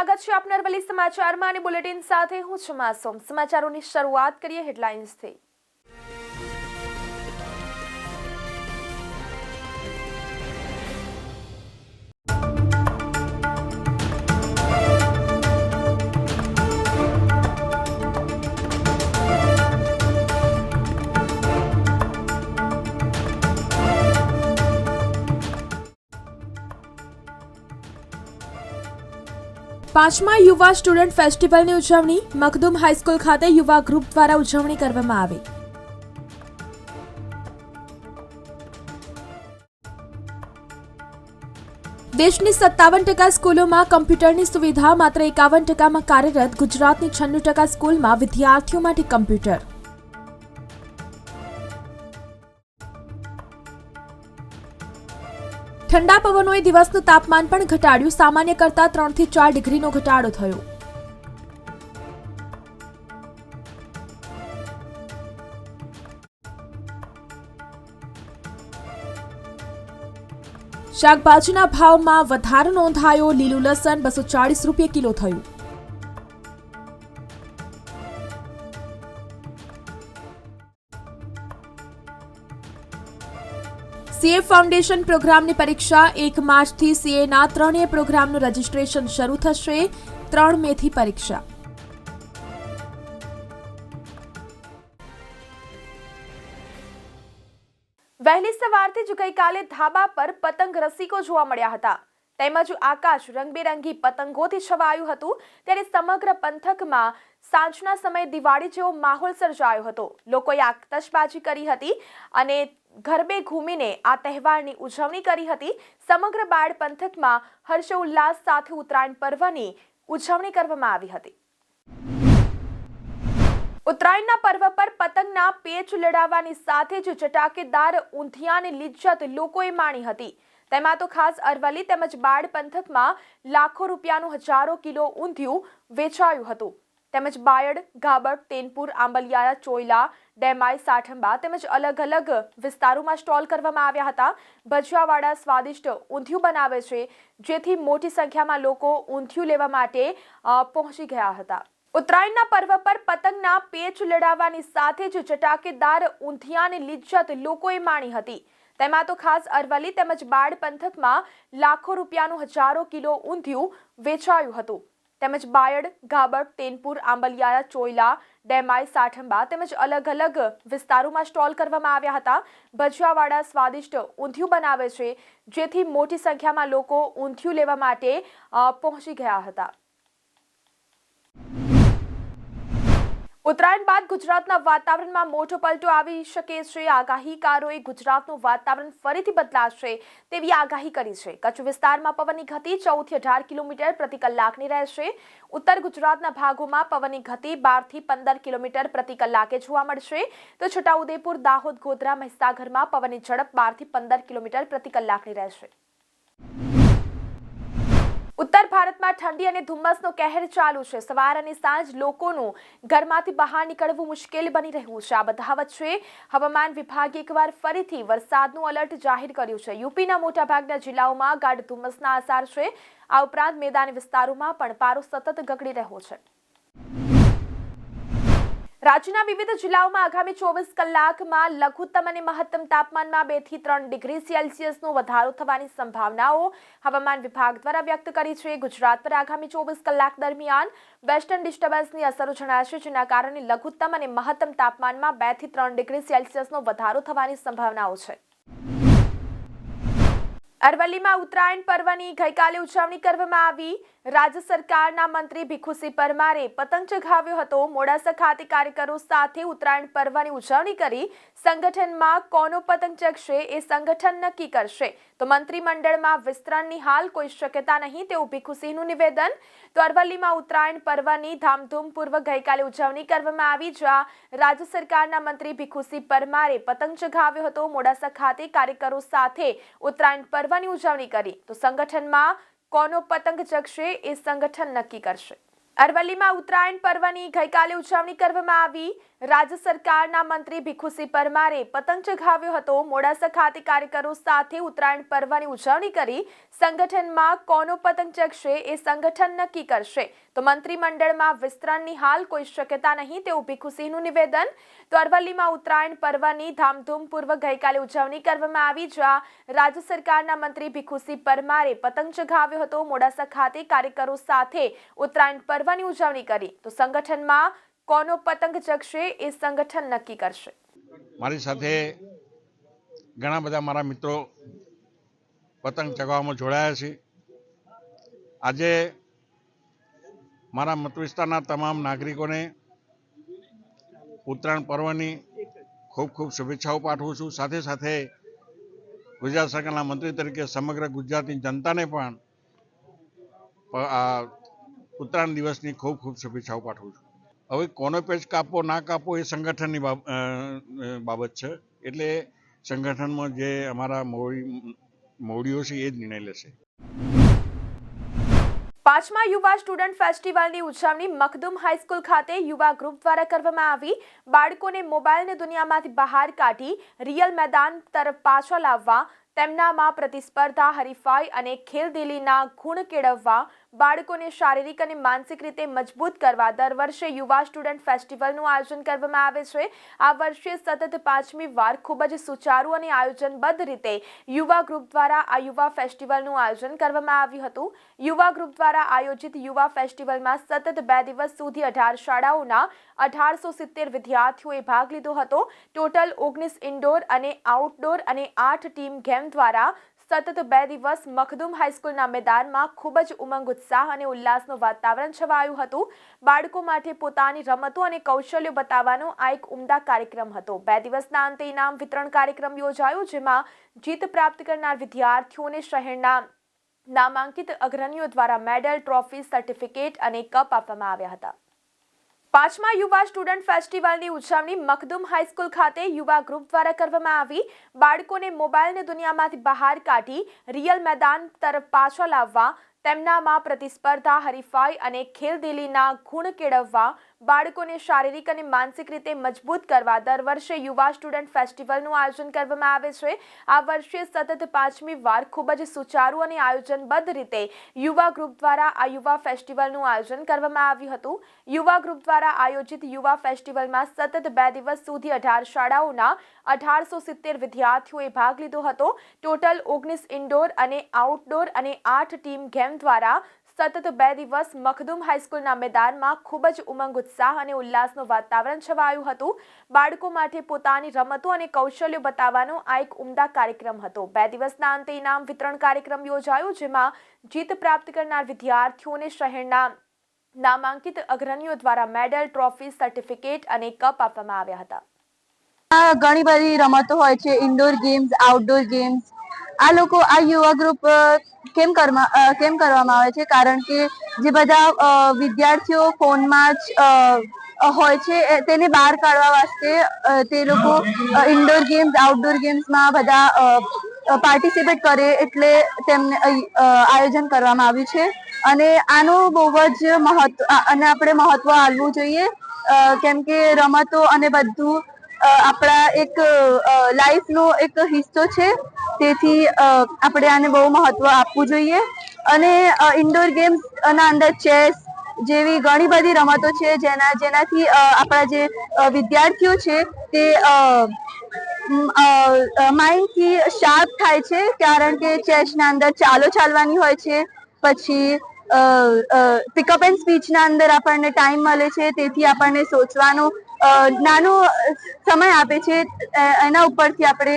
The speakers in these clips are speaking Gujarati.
સ્વાગત છે આપનાર વલી સમાચારમાં અને બુલેટિન સાથે હું છું માસુમ. સમાચારોની શરૂઆત કરીએ હેડલાઇન્સથી. પાંચમા યુવા સ્ટુડન્ટ ફેસ્ટિવલની ઉજવણી મખદુમ હાઈસ્કૂલ ખાતે યુવા ગ્રુપ દ્વારા ઉજવણી કરવામાં આવી. દેશની સત્તાવન ટકા સ્કૂલોમાં કમ્પ્યુટરની સુવિધા માત્ર એકાવન ટકામાં કાર્યરત ગુજરાતની છન્નું ટકા સ્કૂલમાં વિદ્યાર્થીઓ માટે કમ્પ્યુટર. ઠંડા પવનોએ દિવસનું તાપમાન પણ ઘટાડ્યું. સામાન્ય કરતાં ત્રણથી ચાર ડિગ્રીનો ઘટાડો થયો. શાકભાજીના ભાવમાં વધારો નોંધાયો. લીલું લસણ બસો ચાળીસ રૂપિયા કિલો થયું. સીએ ફાઉન્ડેશન પ્રોગ્રામની પરીક્ષા એક માર્ચથી સીએના ત્રણેય પ્રોગ્રામનું રજીસ્ટ્રેશન શરૂ થશે ત્રણ મેથી પરીક્ષા. વહેલી સવારથી જ ગઈકાલે ધાબા પર પતંગ રસિકો જોવા મળ્યા હતા. તેમજ આકાશ રંગબેરંગી પતંગોથી છવાયું હતું. ત્યારે સમગ્ર પંથકમાં સાંજના સમયે દિવાળી જેવો માહોલ સર્જાયો હતો. લોકોએ આતશબાજી કરી હતી અને ગરબે ઘૂમીને આ તહેવારની ઉજવણી કરી હતી. સમગ્ર બાળ પંથકમાં હર્ષોલ્લાસ સાથે ઉત્તરાયણ પર્વની ઉજવણી કરવામાં આવી હતી. ઉત્તરાયણના પર્વ પર પતંગના પેચ લડાવવાની સાથે જ ચટાકેદાર ઊંધિયાની લિજ્જત લોકોએ માણી હતી. તેમાં તો ખાસ અરવલ્લી તેમજ બાળ પંથકમાં લાખો રૂપિયાનું હજારો કિલો ઊંધિયું વેચાયું હતું. તેમજ બાયડ ગાબડ તેનપુર, આંબલિયાળા, ચોયલા, ડેમાઈ, સાઠંબા તેમજ અલગ અલગ વિસ્તારોમાં સ્ટોલ કરવામાં આવ્યા હતા. ભજીયાવાળા સ્વાદિષ્ટ ઊંધિયું બનાવે છે, જેથી મોટી સંખ્યામાં લોકો ઊંધિયું લેવા માટે પહોંચી ગયા હતા. ઉત્તરાયણના પર્વ પર પતંગના પેચ લડાવવાની સાથે જ ચટાકેદાર ઊંધિયાની લિજ્જત લોકોએ માણી હતી. તેમાં તો ખાસ અરવલ્લી તેમજ બાળ પંથકમાં લાખો રૂપિયાનું હજારો કિલો ઊંધિયું વેચાયું હતું. તેમજ બાયડ, ગાબડ, તેનપુર આંબલિયાળા ચોયલા, ડેમાઈ, સાઠંબા તેમજ અલગ અલગ વિસ્તારોમાં સ્ટોલ કરવામાં આવ્યા હતા. ભજીયાવાળા સ્વાદિષ્ટ ઊંધિયું બનાવે છે, જેથી મોટી સંખ્યામાં લોકો ઊંધિયું લેવા માટે પહોંચી ગયા હતા. ઉત્તરાયણ બાદ ગુજરાતના વાતાવરણમાં મોટો પલટો આવી શકે છે. આગાહીકારોએ ગુજરાતનું વાતાવરણ ફરીથી બદલાશે તેવી આગાહી કરી છે. કચ્છ વિસ્તારમાં પવનની ગતિ ચૌદથી અઢાર કિલોમીટર પ્રતિ કલાકની રહેશે. ઉત્તર ગુજરાતના ભાગોમાં પવનની ગતિ બારથી પંદર કિલોમીટર પ્રતિ કલાકે જોવા મળશે. તો છોટાઉદેપુર, દાહોદ, ગોધરા, મહીસાગરમાં પવનની ઝડપ બારથી પંદર કિલોમીટર પ્રતિ કલાકની રહેશે. ઉત્તર ભારતમાં ઠંડી અને ધુમ્મસનો કહેર ચાલુ છે. સવાર અને સાંજ લોકોનું ઘરમાંથી બહાર નીકળવું મુશ્કેલ બની રહ્યું છે. આ બધા વચ્ચે હવામાન વિભાગે એકવાર ફરીથી વરસાદનું અલર્ટ જાહેર કર્યું છે. યુપીના મોટાભાગના જિલ્લાઓમાં ગાઢ ધુમ્મસના આસાર છે. આ ઉપરાંત મેદાની વિસ્તારોમાં પણ પારો સતત ગગડી રહ્યો છે. રાજ્યના વિવિધ જિલ્લાઓમાં આગામી ચોવીસ કલાકમાં લઘુત્તમ અને મહત્તમ તાપમાનમાં બેથી ત્રણ ડિગ્રી સેલ્સિયસનો વધારો થવાની સંભાવનાઓ હવામાન વિભાગ દ્વારા વ્યક્ત કરી છે. ગુજરાત પર આગામી ચોવીસ કલાક દરમિયાન વેસ્ટર્ન ડિસ્ટર્બન્સની અસરો જણાશે, જેના કારણે લઘુત્તમ અને મહત્તમ તાપમાનમાં બેથી ત્રણ ડિગ્રી સેલ્સિયસનો વધારો થવાની સંભાવનાઓ છે. અરવલ્લીમાં ઉત્તરાયણ પર્વની ગઈકાલે ઉજવણી કરવામાં આવી. રાજ્ય સરકારના મંત્રી ભીખુસિંહ પરમારે પતંગ ચગાવ્યો હતો. મોડાસા ખાતે કાર્યકરો સાથે ઉત્તરાયણ પર્વની ઉજવણી કરી. સંગઠનમાં કોનો પતંગ ચગશે એ સંગઠન નક્કી કરશે. તો મંત્રીમંડળમાં વિસ્તરણની હાલ કોઈ શક્યતા નહીં તેવું ભીખુસિંહનું નિવેદન. તો અરવલ્લીમાં ઉત્તરાયણ પર્વની ધામધૂમપૂર્વક ગઈકાલે ઉજવણી કરવામાં આવી. જ્યાં રાજ્ય સરકારના મંત્રી ભીખુસિંહ પરમારે પતંગ ચગાવ્યો હતો. મોડાસા ખાતે કાર્યકરો સાથે ઉત્તરાયણ પર્વની ઉજવણી કરી. તો સંગઠનમાં કોનો પતંગ ચગશે એ સંગઠન નક્કી કરશે. અરવલ્લીમાં ઉત્તરાયણ પર્વની ગઈકાલે ઉજવણી કરવામાં આવી. રાજ્ય સરકારના મંત્રી ભીખુસિંહ પરમારે પતંગ ચગાવ્યો હતો. મોડાસા ખાતે કાર્યકરો સાથે ઉત્તરાયણ પર્વની ઉજવણી કરી. સંગઠનમાં કોનો પતંગ ચગશે એ સંગઠન નક્કી કરશે. તો મંત્રીમંડળમાં વિસ્તરણની હાલ કોઈ શક્યતા નહીં તેવું ભીખુસિંહનું નિવેદન. તો અરવલ્લીમાં ઉત્તરાયણ પર્વની ધામધૂમપૂર્વક ગઈકાલે ઉજવણી કરવામાં આવી, જ્યાં રાજ્ય સરકારના મંત્રી ભીખુસિંહ પરમારે પતંગ ચગાવ્યો હતો. મોડાસા ખાતે કાર્યકરો સાથે ઉત્તરાયણ પર્વની ઉજવણી કરી. તો સંગઠનમાં કોનો પતંગ ચગશે એ સંગઠન નક્કી કરશે. મારી સાથે ઘણા બધા મારા મિત્રો પતંગ ચગાવવામાં જોડાયા છે. આજે મારા મતવિસ્તારના તમામ નાગરિકોને ઉત્તરાયણ પર્વની ખૂબ ખૂબ શુભેચ્છાઓ પાઠવું છું. સાથે સાથે ગુજરાત સરકારના મંત્રી તરીકે સમગ્ર ગુજરાતની જનતાને પણ ઉત્તરાયણ દિવસની ખૂબ ખૂબ શુભેચ્છાઓ પાઠવું છું. હવે કોનો પેચ કાપો ના કાપો એ સંગઠનની બાબત છે. એટલે સંગઠનમાં જે અમારા મોડી મોડીઓ છે એ જ નિર્ણય લેશે. પાંચમા યુવા સ્ટુડન્ટ ફેસ્ટિવલની ઉજવણી મખદુમ હાઈસ્કૂલ ખાતે યુવા ગ્રુપ દ્વારા કરવામાં આવી. બાળકોને મોબાઈલની દુનિયામાંથી બહાર કાઢી રિયલ મેદાન તરફ પાછા લાવવા, તેમનામાં પ્રતિસ્પર્ધા હરીફાઈ અને ખેલદિલીના ગુણ કેળવવા બાળકોને શારીરિક અને માનસિક રીતે મજબૂત કરવા દર વર્ષે યુવા સ્ટુડન્ટ ફેસ્ટિવલનું આયોજન કરવામાં આવે છે. આ વર્ષે સતત પાંચમી વાર ખૂબ જ સુચારુ અને આયોજનબદ્ધ રીતે યુવા ગ્રુપ દ્વારા આ યુવા ફેસ્ટિવલનું આયોજન કરવામાં આવ્યું હતું. યુવા ગ્રુપ દ્વારા આયોજિત યુવા ફેસ્ટિવલમાં સતત બે દિવસ સુધી અઢાર શાળાઓના અઢારસો સિત્તેર વિદ્યાર્થીઓએ ભાગ લીધો હતો. ટોટલ ઓગણીસ ઇન્ડોર અને આઉટડોર અને આઠ ટીમ ગેમ દ્વારા સતત બે દિવસ મખદુમ હાઈસ્કૂલના મેદાનમાં ખૂબ જ ઉમંગ, ઉત્સાહ અને ઉલ્લાસનું વાતાવરણ છવાયું હતું. બાળકો માટે પોતાની રમતો અને કૌશલ્યો બતાવવાનો આ એક ઉમદા કાર્યક્રમ હતો. બે દિવસના અંતે ઇનામ વિતરણ કાર્યક્રમ યોજાયો, જેમાં જીત પ્રાપ્ત કરનાર વિદ્યાર્થીઓને શહેરના નામાંકિત અગ્રણીઓ દ્વારા મેડલ, ટ્રોફી, સર્ટિફિકેટ અને કપ આપવામાં આવ્યા હતા. પાંચમા યુવા સ્ટુડન્ટ ફેસ્ટિવલની ઉજવણી મખદુમ હાઈસ્કૂલ ખાતે યુવા ગ્રુપ દ્વારા કરવામાં આવી. બાળકોને મોબાઈલની દુનિયામાંથી બહાર કાઢી રિયલ મેદાન તરફ પાછા લાવવા, તેમનામાં પ્રતિસ્પર્ધા હરીફાઈ અને ખેલદિલીના ગુણ કેળવવા બાળકોને શારીરિક અને માનસિક રીતે મજબૂત કરવા દર વર્ષે યુવા સ્ટુડન્ટ ફેસ્ટિવલનું આયોજન કરવામાં આવે છે. આ વર્ષે સતત પાંચમી વાર ખૂબ જ સુચારુ અને આયોજનબદ્ધ રીતે યુવા ગ્રુપ દ્વારા આ યુવા ફેસ્ટિવલનું આયોજન કરવામાં આવ્યું હતું. યુવા ગ્રુપ દ્વારા આયોજિત યુવા ફેસ્ટિવલમાં સતત બે દિવસ સુધી અઢાર શાળાઓના અઢારસો સિત્તેર વિદ્યાર્થીઓએ ભાગ લીધો હતો. ટોટલ ઓગણીસ ઇન્ડોર અને આઉટડોર અને આઠ ટીમ ગેમ દ્વારા સતત બે દિવસ મખદુમ હાઈસ્કૂલના મેદાનમાં ખૂબ જ ઉમંગ, ઉત્સાહ અને ઉલ્લાસનું વાતાવરણ છવાયું હતું. બાળકો માટે પોતાની રમતો અને કૌશલ્યો બતાવવાનો આ એક ઉમદા કાર્યક્રમ હતો. બે દિવસના અંતે ઇનામ વિતરણ કાર્યક્રમ યોજાયો, જેમાં જીત પ્રાપ્ત કરનાર વિદ્યાર્થીઓને શહેરના નામાંકિત અગ્રણીઓ દ્વારા મેડલ, ટ્રોફી, સર્ટિફિકેટ અને કપ આપવામાં આવ્યા હતા. ઘણી બધી રમતો હોય છે. ઇન્ડોર ગેમ્સ આઉટડોર ગેમ્સ આ લોકો, આ યુવા ગ્રુપ કેમ કરવા કેમ કરવામાં આવે છે? કારણ કે જે બધા વિદ્યાર્થીઓ ફોનમાં જ હોય છે તેને બહાર કાઢવા વાસ્તે તે લોકો ઇન્ડોર ગેમ્સ આઉટડોર ગેમ્સમાં બધા પાર્ટિસિપેટ કરે એટલે તેમને આયોજન કરવામાં આવ્યું છે. અને આનું બહુ જ મહત્વ અને આપણે મહત્વ આપવું જોઈએ. કેમ કે રમતો અને બધું આપણા એક લાઈફનો એક હિસ્સો છે. તેથી આપણે આને બહુ મહત્વ આપવું જોઈએ. અને ઇન્ડોર ગેમ્સ ના અંદર ચેસ જેવી ઘણી બધી રમતો છે, જેના, જેનાથી આપણા જે વિદ્યાર્થીઓ છે તે માઇન્ડથી શાર્પ થાય છે, કારણ કે ચેસના અંદર ચાલો ચાલવાની હોય છે. પછી પિકઅપ એન્ડ સ્પીચના અંદર આપણને ટાઈમ મળે છે, તેથી આપણને સોચવાનો નાનો સમય આપે છે એના ઉપરથી આપણે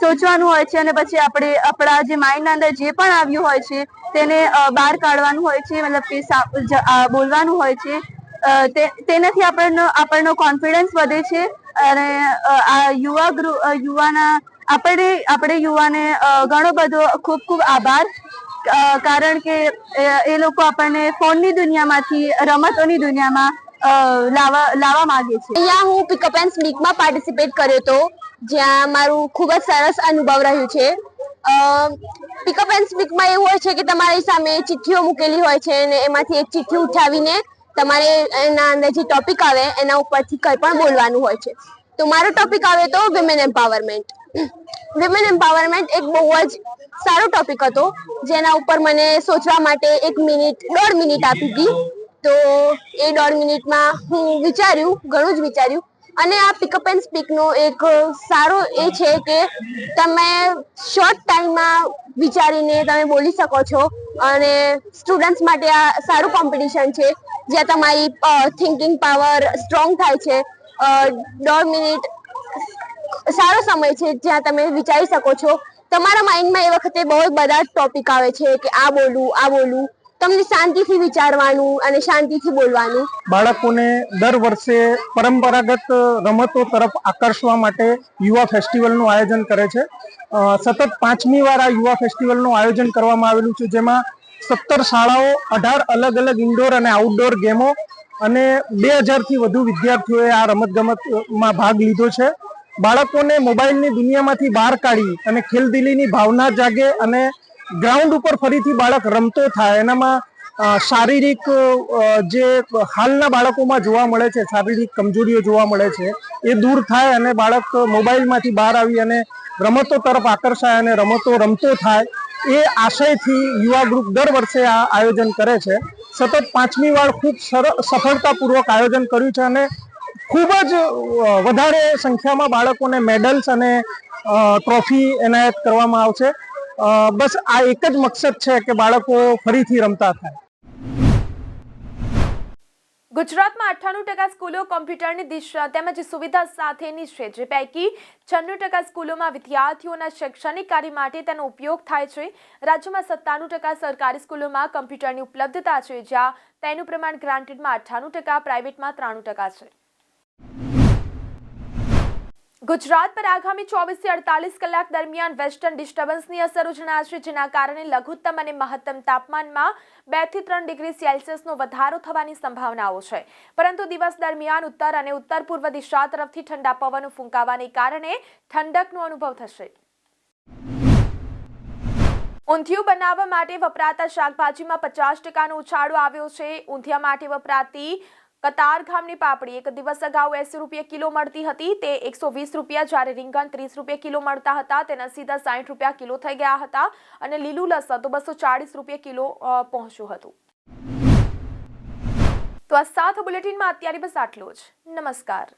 સોચવાનું હોય છે અને પછી આપણે આપણા જે માઇન્ડના અંદર જે પણ આવ્યું હોય છે, તેને બહાર કાઢવાનું હોય છે, મતલબ કે બોલવાનું હોય છે તેનાથી આપણનો આપણનો કોન્ફિડન્સ વધે છે અને આ યુવા યુવાના, આપણે આપણે યુવાને ઘણો બધો ખૂબ ખૂબ આભાર કારણ કે, એ લોકો આપણને ફોનની દુનિયામાંથી, રમતોની દુનિયામાં લાવવા લાવવા માંગે છે. અહીંયા હું પિકઅપ એન્ડ સ્પીકમાં પાર્ટિસિપેટ કર્યો હતો જ્યાં મારું ખૂબ જ સરસ અનુભવ રહ્યું છે. પિકઅપ એન્ડ સ્પીકમાં એવું હોય છે કે તમારી સામે ચિઠ્ઠીઓ મૂકેલી હોય છે અને એમાંથી એક ચિઠ્ઠી ઉઠાવીને તમારે એના અંદર જે ટોપિક આવે, એના ઉપરથી કંઈ પણ બોલવાનું હોય છે. તો મારો ટોપિક આવે તો વિમેન એમ્પાવરમેન્ટ વિમેન એમ્પાવરમેન્ટ એક બહુ જ સારો ટોપિક હતો, જેના ઉપર મને સોચવા માટે એક મિનિટ, દોઢ મિનિટ આપી હતી. તો એ દોઢ મિનિટમાં હું વિચાર્યું, ઘણું જ વિચાર્યું. અને આ પિકઅપ એન્ડ સ્પીકનો એક સારો એ છે કે તમે શોર્ટ ટાઈમમાં વિચારીને તમે બોલી શકો છો અને સ્ટુડન્ટ્સ માટે આ સારું કોમ્પિટિશન છે. જ્યાં તમારી થિંકિંગ પાવર સ્ટ્રોંગ થાય છે. દોઢ મિનિટ સારો સમય છે જ્યાં તમે વિચારી શકો છો. તમારા માઇન્ડમાં એ વખતે બહુ બધા ટોપિક આવે છે કે આ બોલું આ બોલું તમને શાંતિથી વિચારવાનું અને શાંતિથી બોલવાનું? બાળકોને દર વર્ષે પરંપરાગત રમતો તરફ આકર્ષવા માટે યુવા ફેસ્ટિવલનું આયોજન કરે છે. સતત પાંચમી વાર આ યુવા ફેસ્ટિવલનું આયોજન કરવામાં આવેલું છે, જેમાં સત્તર શાળાઓ, અઢાર અલગ અલગ ઇન્ડોર અને આઉટડોર ગેમો અને બે હજારથી વધુ વિદ્યાર્થીઓએ આ રમતગમતમાં ભાગ લીધો છે. બાળકોને મોબાઈલની દુનિયામાંથી બહાર કાઢી અને ખેલદિલીની ભાવના જાગે અને ગ્રાઉન્ડ ઉપર ફરીથી બાળક રમતો થાય. એનામાં શારીરિક જે હાલના બાળકોમાં જોવા મળે છે, શારીરિક કમજોરીઓ જોવા મળે છે, એ દૂર થાય અને બાળક મોબાઈલમાંથી બહાર આવી અને રમતો તરફ આકર્ષાય અને રમતો રમતો થાય, એ આશયથી યુવા ગ્રુપ દર વર્ષે આ આયોજન કરે છે. સતત પાંચમી વાર ખૂબ સફળતાપૂર્વક આયોજન કર્યું છે અને ખૂબ જ વધારે સંખ્યામાં બાળકોને મેડલ્સ અને ટ્રોફી એનાયત કરવામાં આવશે. બસ આ એક જ મકસદ છે કે બાળકો ફરીથી રમતા થાય. ગુજરાતમાં અઠ્ઠાણું ટકા સ્કૂલો કોમ્પ્યુટરની દિશા તેમજ સુવિધા સાથેની છે, જે પૈકી છન્નું ટકા સ્કૂલોમાં વિદ્યાર્થીઓના શૈક્ષણિક કાર્ય માટે તેનો ઉપયોગ થાય છે. રાજ્યમાં સત્તાણું ટકા સરકારી સ્કૂલોમાં કમ્પ્યુટરની ઉપલબ્ધતા છે, જ્યાં તેનું પ્રમાણ ગ્રાન્ટેડમાં અઠ્ઠાણું ટકા, પ્રાઇવેટમાં ત્રાણું ટકા છે. ગુજરાત પર આગામી ચોવીસથી અડતાલીસ કલાક દરમિયાન વેસ્ટર્ન ડિસ્ટર્બન્સની અસરો જણાશે જેના કારણે લઘુત્તમ અને મહત્તમ તાપમાનમાં બેથી ત્રણ ડિગ્રી સેલ્સિયસનો વધારો થવાની સંભાવનાઓ છે. પરંતુ દિવસ દરમિયાન ઉત્તર અને ઉત્તર પૂર્વ દિશા તરફથી ઠંડા પવનો ફૂંકાવાને કારણે ઠંડકનો અનુભવ થશે. ઊંધિયું બનાવવા માટે વપરાતા શાકભાજીમાં પચાસ ટકાનો ઉછાળો આવ્યો છે. ઊંધિયા માટે વપરાતી કતાર ગામની પાપડી એક દિવસ અગાઉ એસી રૂપિયા કિલો મળતી હતી. તે એકસો વીસ રૂપિયા જ્યારે રીંગણ ત્રીસ રૂપિયા કિલો મળતા હતા. તેના સીધા સાઠ રૂપિયા કિલો થઈ ગયા હતા અને લીલું લસણ તો બસો ચાળીસ રૂપિયા કિલો પહોંચ્યું હતું. તો આ સાથ બુલેટિનમાં અત્યારે બસ આટલું જ. નમસ્કાર.